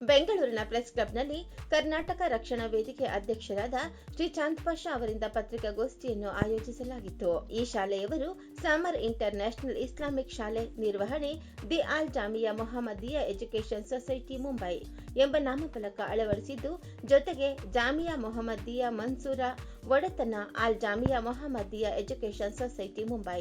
ಬೆಂಗಳೂರಿನ ಪ್ರೆಸ್ ಕ್ಲಬ್ನಲ್ಲಿ ಕರ್ನಾಟಕ ರಕ್ಷಣಾ ವೇದಿಕೆ ಅಧ್ಯಕ್ಷರಾದ ಶ್ರೀ ಚಾಂದ್ ಪಾಷಾ ಅವರಿಂದ ಪತ್ರಿಕಾಗೋಷ್ಠಿಯನ್ನು ಆಯೋಜಿಸಲಾಗಿತ್ತು. ಈ ಶಾಲೆಯವರು ಸಮರ್ ಇಂಟರ್ ನ್ಯಾಷನಲ್ ಇಸ್ಲಾಮಿಕ್ ಶಾಲೆ ನಿರ್ವಹಣೆ, the Al Jamia Mohammadiya education society Mumbai ಎಂಬ ನಾಮಫಲಕ ಅಳವಡಿಸಿದ್ದು, ಜೊತೆಗೆ ಜಾಮಿಯಾ ಮೊಹಮ್ಮದಿಯಾ ಮನ್ಸೂರ ಒಡೆತನ all Jamia Mohammadiya education society Mumbai.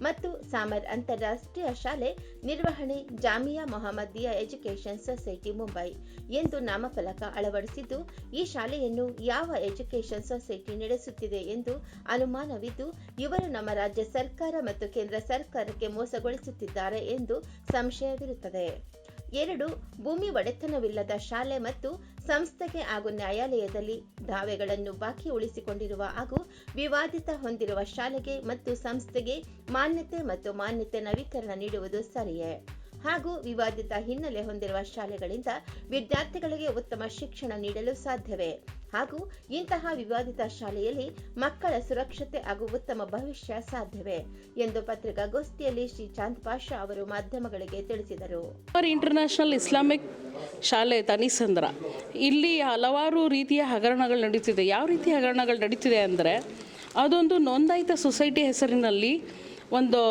ಮತ್ತು ಸಾಮರ್ ಅಂತಾರಾಷ್ಟ್ರೀಯ ಶಾಲೆ ನಿರ್ವಹಣೆ ಜಾಮಿಯಾ ಮೊಹಮ್ಮದಿಯಾ ಎಜುಕೇಷನ್ ಸೊಸೈಟಿ ಮುಂಬೈ ಎಂದು ನಾಮಫಲಕ ಅಳವಡಿಸಿದ್ದು, ಈ ಶಾಲೆಯನ್ನು ಯಾವ ಎಜುಕೇಷನ್ ಸೊಸೈಟಿ ನಡೆಸುತ್ತಿದೆ ಎಂದು ಅನುಮಾನವಿದ್ದು, ಇವರು ನಮ್ಮ ರಾಜ್ಯ ಸರ್ಕಾರ ಮತ್ತು ಕೇಂದ್ರ ಸರ್ಕಾರಕ್ಕೆ ಮೋಸಗೊಳಿಸುತ್ತಿದ್ದಾರೆ ಎಂದು ಸಂಶಯವಿರುತ್ತದೆ. ಎರಡು, ಭೂಮಿ ಒಡೆತನವಿಲ್ಲದ ಶಾಲೆ ಮತ್ತು ಸಂಸ್ಥೆಗೆ ಹಾಗೂ ನ್ಯಾಯಾಲಯದಲ್ಲಿ ದಾವೆಗಳನ್ನು ಬಾಕಿ ಉಳಿಸಿಕೊಂಡಿರುವ ಹಾಗೂ ವಿವಾದಿತ ಹೊಂದಿರುವ ಶಾಲೆಗೆ ಮತ್ತು ಸಂಸ್ಥೆಗೆ ಮಾನ್ಯತೆ ಮತ್ತು ಮಾನ್ಯತೆ ನವೀಕರಣ ನೀಡುವುದು ಸರಿಯೇ? ಹಾಗೂ ವಿವಾದಿತ ಹಿನ್ನೆಲೆ ಹೊಂದಿರುವ ಶಾಲೆಗಳಿಂದ ವಿದ್ಯಾರ್ಥಿಗಳಿಗೆ ಉತ್ತಮ ಶಿಕ್ಷಣ ನೀಡಲು ಸಾಧ್ಯವೇ? ಹಾಗೂ ಇಂತಹ ವಿವಾದಿತ ಶಾಲೆಯಲ್ಲಿ ಮಕ್ಕಳ ಸುರಕ್ಷತೆ ಹಾಗೂ ಉತ್ತಮ ಭವಿಷ್ಯ ಸಾಧ್ಯವೇ? ಎಂದು ಪತ್ರಿಕಾಗೋಷ್ಠಿಯಲ್ಲಿ ಶ್ರೀ ಚಾಂದ್ ಪಾಷಾ ಅವರು ಮಾಧ್ಯಮಗಳಿಗೆ ತಿಳಿಸಿದರು. ಇಂಟರ್ನ್ಯಾಷನಲ್ ಇಸ್ಲಾಮಿಕ್ ಶಾಲೆ ತನಿಸಂದ್ರ ಇಲ್ಲಿ ಹಲವಾರು ರೀತಿಯ ಹಗರಣಗಳು ನಡೀತಿದೆ. ಯಾವ ರೀತಿ ಹಗರಣಗಳು ನಡೀತಿದೆ ಅಂದರೆ, ಅದೊಂದು ನೋಂದಾಯಿತ ಸೊಸೈಟಿ ಹೆಸರಿನಲ್ಲಿ ಒಂದು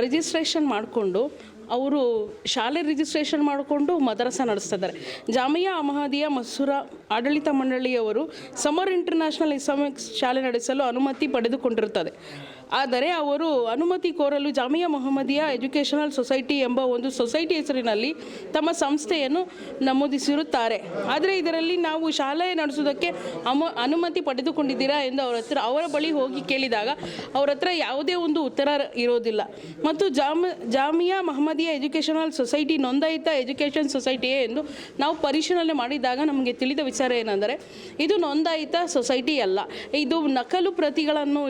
ರಿಜಿಸ್ಟ್ರೇಷನ್ ಮಾಡಿಕೊಂಡು ಅವರು ಶಾಲೆ ರಿಜಿಸ್ಟ್ರೇಷನ್ ಮಾಡಿಕೊಂಡು ಮದರಸ ನಡೆಸ್ತಾ ಇದ್ದಾರೆ ಜಾಮಿಯಾ ಅಹಮದಿಯಾ ಮಸೂರ ಆಡಳಿತ ಮಂಡಳಿಯವರು ಸಮರ್ ಇಂಟರ್ನ್ಯಾಷನಲ್ ಇಸ್ಲಾಮಿಕ್ ಶಾಲೆ ನಡೆಸಲು ಅನುಮತಿ ಪಡೆದುಕೊಂಡಿರುತ್ತದೆ. ಆದರೆ ಅವರು ಅನುಮತಿ ಕೋರಲು ಜಾಮಿಯಾ ಮೊಹಮ್ಮದಿಯಾ ಎಜುಕೇಷನಲ್ ಸೊಸೈಟಿ ಎಂಬ ಒಂದು ಸೊಸೈಟಿ ಹೆಸರಿನಲ್ಲಿ ತಮ್ಮ ಸಂಸ್ಥೆಯನ್ನು ನಮೂದಿಸಿರುತ್ತಾರೆ. ಆದರೆ ಇದರಲ್ಲಿ ನಾವು ಶಾಲೆ ನಡೆಸುವುದಕ್ಕೆ ಅಮ, ಅನುಮತಿ ಪಡೆದುಕೊಂಡಿದ್ದೀರಾ ಎಂದು ಅವರ ಹತ್ರ, ಅವರ ಬಳಿ ಹೋಗಿ ಕೇಳಿದಾಗ ಅವರ ಹತ್ರ ಯಾವುದೇ ಒಂದು ಉತ್ತರ ಇರೋದಿಲ್ಲ. ಮತ್ತು ಜಾಮ, ಜಾಮಿಯಾ ಮಹಮ್ಮದಿಯಾ ಎಜುಕೇಷನಲ್ ಸೊಸೈಟಿ ನೋಂದಾಯಿತ ಎಜುಕೇಷನ್ ಸೊಸೈಟಿಯೇ ಎಂದು ನಾವು ಪರಿಶೀಲನೆ ಮಾಡಿದಾಗ ನಮಗೆ ತಿಳಿದ ವಿಚಾರ ಏನೆಂದರೆ, ಇದು ನೋಂದಾಯಿತ ಸೊಸೈಟಿ ಅಲ್ಲ. ಇದು ನಕಲು ಪ್ರತಿಗಳನ್ನು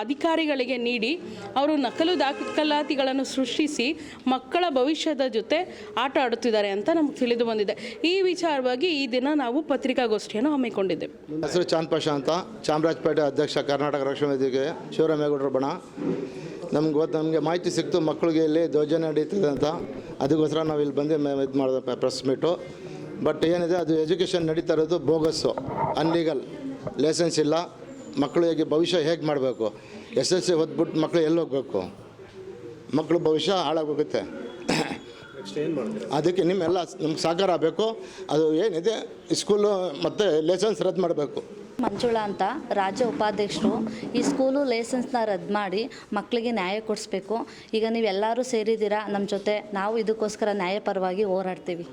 ಅಧಿಕಾರ ಅಧಿಕಾರಿಗಳಿಗೆ ನೀಡಿ ಅವರು ನಕಲು ದಾಖಲಾತಿಗಳನ್ನು ಸೃಷ್ಟಿಸಿ ಮಕ್ಕಳ ಭವಿಷ್ಯದ ಜೊತೆ ಆಟ ಆಡುತ್ತಿದ್ದಾರೆ ಅಂತ ನಮ್ಗೆ ತಿಳಿದು ಬಂದಿದೆ. ಈ ವಿಚಾರವಾಗಿ ಈ ದಿನ ನಾವು ಪತ್ರಿಕಾಗೋಷ್ಠಿಯನ್ನು ಹಮ್ಮಿಕೊಂಡಿದ್ದೇವೆ. ಹೆಸರು ಚಾಂದ್ ಅಂತ ಚಾಮರಾಜಪೇಟೆ ಅಧ್ಯಕ್ಷ ಕರ್ನಾಟಕ ರಕ್ಷಣಾ ವೇದಿಕೆ ಶಿವರಾಮೇಗೌಡರ ಬಣ. ನಮ್ಗೆ ಗೊತ್ತು ನಮಗೆ ಮಾಹಿತಿ ಸಿಕ್ತು ಮಕ್ಕಳಿಗೆ ಇಲ್ಲಿ ದೌರ್ಜನ್ಯ ನಡೀತದೆ ಅಂತ. ಅದಕ್ಕೋಸ್ಕರ ನಾವು ಇಲ್ಲಿ ಬಂದು ಇದು ಮಾಡಿದ ಪ್ರೆಸ್ ಮೀಟು ಬಟ್ ಏನಿದೆ, ಅದು ಎಜುಕೇಷನ್ ನಡೀತಾ ಇರೋದು ಬೋಗಸ್ಸು ಅನ್ಲೀಗಲ್ ಲೈಸೆನ್ಸ್ ಇಲ್ಲ. ಮಕ್ಕಳಿಗೆ ಭವಿಷ್ಯ ಹೇಗೆ ಮಾಡಬೇಕು? ಎಸ್ ಎಸ್ ಸಿ ಓದ್ಬಿಟ್ಟು ಮಕ್ಕಳು ಎಲ್ಲಿ ಹೋಗ್ಬೇಕು? ಮಕ್ಕಳು ಭವಿಷ್ಯ ಹಾಳಾಗೋಗುತ್ತೆ. ಅದಕ್ಕೆ ನಿಮ್ಮೆಲ್ಲ ನಮ್ಗೆ ಸಹಕಾರ ಆಗಬೇಕು ಅದು ಏನಿದೆ ಸ್ಕೂಲು ಮತ್ತು ಲೈಸೆನ್ಸ್ ರದ್ದು ಮಾಡಬೇಕು. ಮಂಜುಳಾ ಅಂತ ರಾಜ್ಯ ಉಪಾಧ್ಯಕ್ಷರು ಈ ಸ್ಕೂಲು ಲೈಸೆನ್ಸ್ನ ರದ್ದು ಮಾಡಿ ಮಕ್ಕಳಿಗೆ ನ್ಯಾಯ ಕೊಡಿಸ್ಬೇಕು. ಈಗ ನೀವೆಲ್ಲರೂ ಸೇರಿದ್ದೀರಾ? ನಮ್ಮ ಜೊತೆ ನಾವು ಇದಕ್ಕೋಸ್ಕರ ನ್ಯಾಯಪರವಾಗಿ ಹೋರಾಡ್ತೀವಿ.